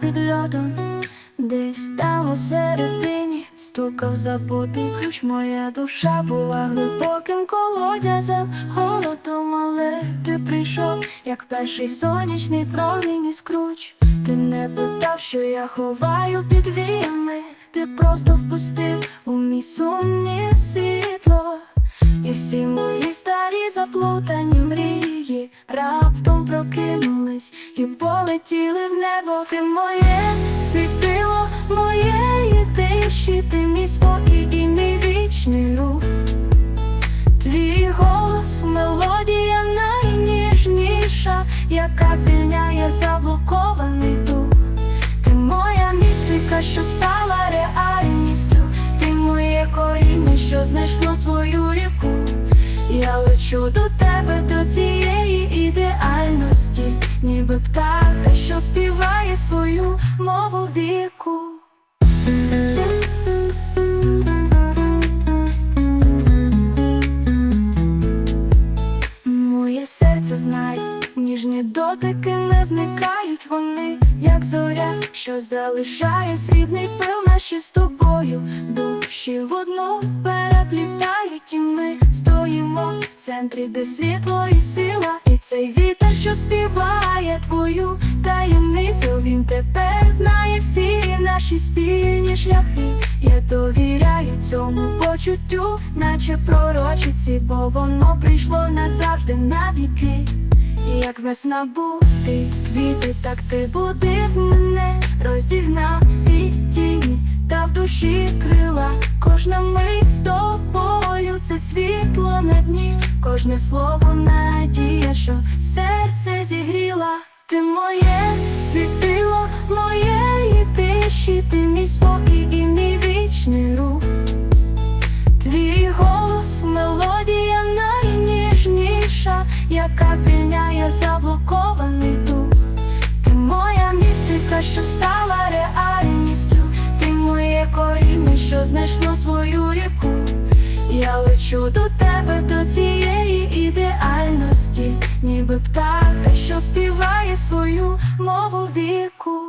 під льодом, десь там у середині стукав забутий ключ, моя душа була глибоким колодязем, голодом, але ти прийшов, як перший сонячний промінь із круч. Ти не питав, що я ховаю під віями, ти просто впустив у мій сумнів світло, і всі мої старі заплутані. Небо. Ти моє світило, моєї тиші, ти мій спокій і мій вічний рух. Твій голос, мелодія найніжніша, яка звільняє заблокований дух. Ти моя містика, що стала реальністю, ти моє коріння, що знайшло свою ріку. Я лечу до тебе, до цієї ідеальності, ніби птаха, що співає свою мову віку. Моє серце знає, ніжні дотики не зникають вони, як зоря, що залишає срібний пил наші з тобою. Душі в одну переплітають, і ми стоїмо в центрі, де світло і сила, і цей вітер, що співає твою таємницю. Він тепер знає всі наші спільні шляхи. Я довіряю цьому почуттю, наче пророчиці, бо воно прийшло назавжди навіки. Як весна бути квіти, так ти будив мене, розігнав всі тіні, та в душі крила, кожна мить з тобою, це світло на дні, кожне слово надія, що серце зігріла, ти моє світило, моєї тиші, ти мій спокій і мій вічний рух. Твій голос, мелодія найніжніша, яка звільняє заблокований дух. Ти моя містика, що стала реальністю, ти моє коріння, що знайшло свою ріку. Я лечу до тебе, свою мову віку.